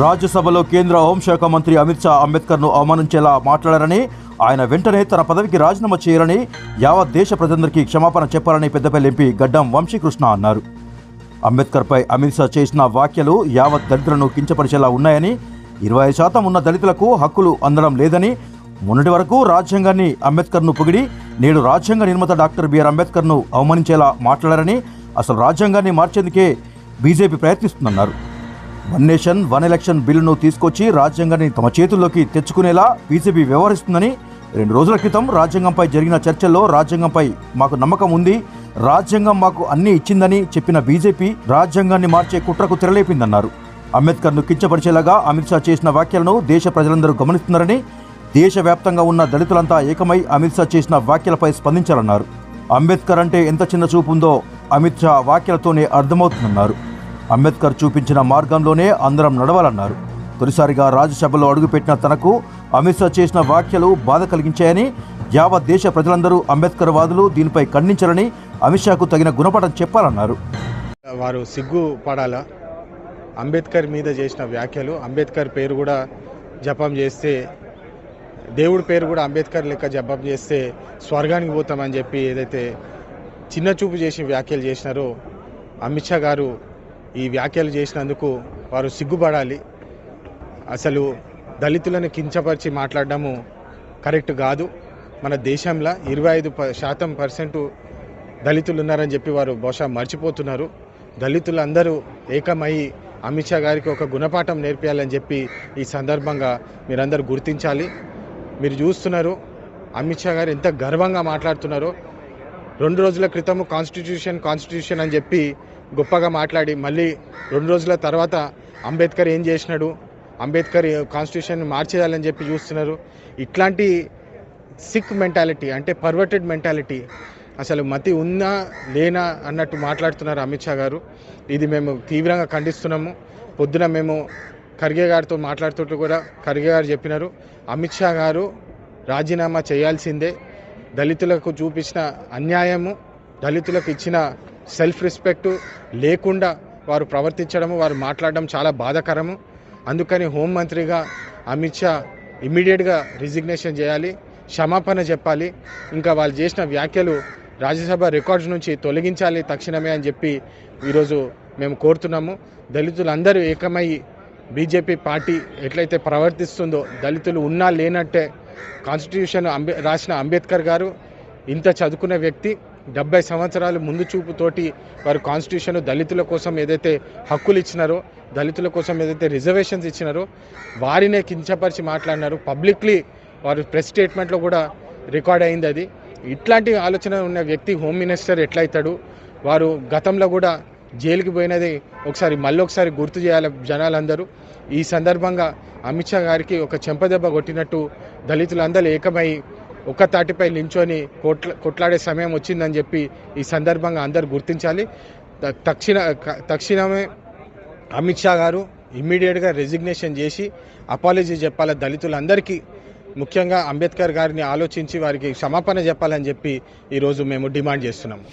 రాజ్యసభలో కేంద్ర హోంశాఖ మంత్రి అమిత్ షా అంబేద్కర్ను అవమానించేలా మాట్లాడారని ఆయన వెంటనే తన పదవికి రాజీనామా చేయాలని యావత్ దేశ ప్రజలందరికీ క్షమాపణ చెప్పాలని పెద్దపల్లి ఎంపీ గడ్డం వంశీకృష్ణ అన్నారు. అంబేద్కర్పై అమిత్ షా చేసిన వ్యాఖ్యలు యావత్ దళితులను కించపరిచేలా ఉన్నాయని ఇరవై ఐదు శాతం ఉన్న దళితులకు హక్కులు అందడం లేదని మొన్నటి వరకు రాజ్యాంగాన్ని అంబేద్కర్ను పొగిడి నేడు రాజ్యాంగ నిర్మాత డాక్టర్ బిఆర్ అంబేద్కర్ను అవమానించేలా మాట్లాడారని అసలు రాజ్యాంగాన్ని మార్చేందుకే బీజేపీ ప్రయత్నిస్తుందన్నారు. వన్ నేషన్ వన్ ఎలక్షన్ బిల్లును తీసుకొచ్చి రాజ్యాంగాన్ని తమ చేతుల్లోకి తెచ్చుకునేలా బీజేపీ వ్యవహరిస్తుందని రెండు రోజుల క్రితం రాజ్యాంగంపై జరిగిన చర్చల్లో రాజ్యాంగంపై మాకు నమ్మకం ఉంది. రాజ్యాంగం మాకు అన్ని ఇచ్చిందని చెప్పిన బీజేపీ రాజ్యాంగాన్ని మార్చే కుట్రకు తెరలేపిందన్నారు. అంబేద్కర్ను కించపరిచేలాగా అమిత్ షా చేసిన వ్యాఖ్యలను దేశ ప్రజలందరూ గమనిస్తున్నారని దేశవ్యాప్తంగా ఉన్న దళితులంతా ఏకమై అమిత్ షా చేసిన వ్యాఖ్యలపై స్పందించాలన్నారు. అంబేద్కర్ అంటే ఎంత చిన్న చూపు ఉందో అమిత్ షా వ్యాఖ్యలతోనే అర్థమవుతుందన్నారు. అంబేద్కర్ చూపించిన మార్గంలోనే అందరం నడవాలన్నారు. తొలిసారిగా రాజ్యసభలో అడుగుపెట్టిన తనకు అమిత్ షా చేసిన వ్యాఖ్యలు బాధ కలిగించాయని యావత్ దేశ ప్రజలందరూ అంబేద్కర్ వాదులు దీనిపై ఖండించాలని అమిత్ షాకు తగిన గుణపాఠం చెప్పాలన్నారు. వారు సిగ్గు పడాలా? అంబేద్కర్ మీద చేసిన వ్యాఖ్యలు అంబేద్కర్ పేరు కూడా జపం చేస్తే దేవుడి పేరు కూడా అంబేద్కర్ లెక్క జపం చేస్తే స్వర్గానికి పోతామని చెప్పి ఏదైతే చిన్న చూపు చేసి వ్యాఖ్యలు చేసినారో అమిత్ షా గారు ఈ వ్యాఖ్యలు చేసినందుకు వారు సిగ్గుపడాలి. అసలు దళితులను కించపరిచి మాట్లాడడము కరెక్ట్ కాదు. మన దేశంలో ఇరవై ఐదు ప- శాతం పర్సెంట్ దళితులు ఉన్నారని చెప్పి వారు బహుశా మర్చిపోతున్నారు. దళితులందరూ ఏకమయ్యి అమిత్ షా గారికి ఒక గుణపాఠం నేర్పించాలని చెప్పి ఈ సందర్భంగా మీరందరూ గుర్తించాలి. మీరు చూస్తున్నారు అమిత్ షా గారు ఎంత గర్వంగా మాట్లాడుతున్నారో. రెండు రోజుల క్రితం కాన్స్టిట్యూషన్ కాన్స్టిట్యూషన్ అని చెప్పి గొప్పగా మాట్లాడి మళ్ళీ రెండు రోజుల తర్వాత అంబేద్కర్ ఏం చేసినాడు? అంబేద్కర్ కాన్స్టిట్యూషన్ మార్చేయాలని చెప్పి చూస్తున్నారు. ఇట్లాంటి సిక్ మెంటాలిటీ అంటే పర్వర్టెడ్ మెంటాలిటీ అసలు మతి ఉన్నా లేనా అన్నట్టు మాట్లాడుతున్నారు అమిత్ షా గారు. ఇది మేము తీవ్రంగా ఖండిస్తున్నాము. పొద్దున మేము ఖర్గే గారితో మాట్లాడుతుంటూ కూడా ఖర్గే గారు చెప్పినారు అమిత్ షా గారు రాజీనామా చేయాల్సిందే. దళితులకు చూపించిన అన్యాయము దళితులకు ఇచ్చిన సెల్ఫ్ రెస్పెక్ట్ లేకుండా వారు ప్రవర్తించడము వారు మాట్లాడడం చాలా బాధాకరము. అందుకని హోంమంత్రిగా అమిత్ షా ఇమ్మీడియట్గా రిజిగ్నేషన్ చేయాలి క్షమాపణ చెప్పాలి. ఇంకా వాళ్ళు చేసిన వ్యాఖ్యలు రాజ్యసభ రికార్డ్స్ నుంచి తొలగించాలి తక్షణమే అని చెప్పి ఈరోజు మేము కోరుతున్నాము. దళితులందరూ ఏకమై బీజేపీ పార్టీ ఎట్లయితే ప్రవర్తిస్తుందో దళితులు ఉన్నా లేనట్టే కాన్స్టిట్యూషన్ అంబే రాసిన అంబేద్కర్ గారు ఇంత చదువుకున్న వ్యక్తి డెబ్బై సంవత్సరాలు ముందు చూపుతోటి వారు కాన్స్టిట్యూషన్ దళితుల కోసం ఏదైతే హక్కులు ఇచ్చినారో దళితుల కోసం ఏదైతే రిజర్వేషన్స్ ఇచ్చినారో వారినే కించపరిచి మాట్లాడినారు. పబ్లిక్లీ వారు ప్రెస్ స్టేట్మెంట్లో కూడా రికార్డ్ అయింది అది. ఇట్లాంటి ఆలోచన ఉన్న వ్యక్తి హోమ్ మినిస్టర్ ఎట్లయితాడు? వారు గతంలో కూడా జైలుకి పోయినది ఒకసారి మళ్ళీ ఒకసారి గుర్తు చేయాలి జనాలందరూ. ఈ సందర్భంగా అమిత్ షా గారికి ఒక చెంపదెబ్బ కొట్టినట్టు దళితులందరూ ఏకమై ఒక తాటిపై నించొని కొట్ల కొట్లాడే సమయం వచ్చిందని చెప్పి ఈ సందర్భంగా అందరు గుర్తించాలి. తక్షణ తక్షణమే అమిత్ షా గారు ఇమ్మీడియట్గా రెసిగ్నేషన్ చేసి అపాలజీ చెప్పాలి. దళితులందరికీ ముఖ్యంగా అంబేద్కర్ గారిని ఆలోచించి వారికి క్షమాపణ చెప్పాలని చెప్పి ఈరోజు మేము డిమాండ్ చేస్తున్నాము.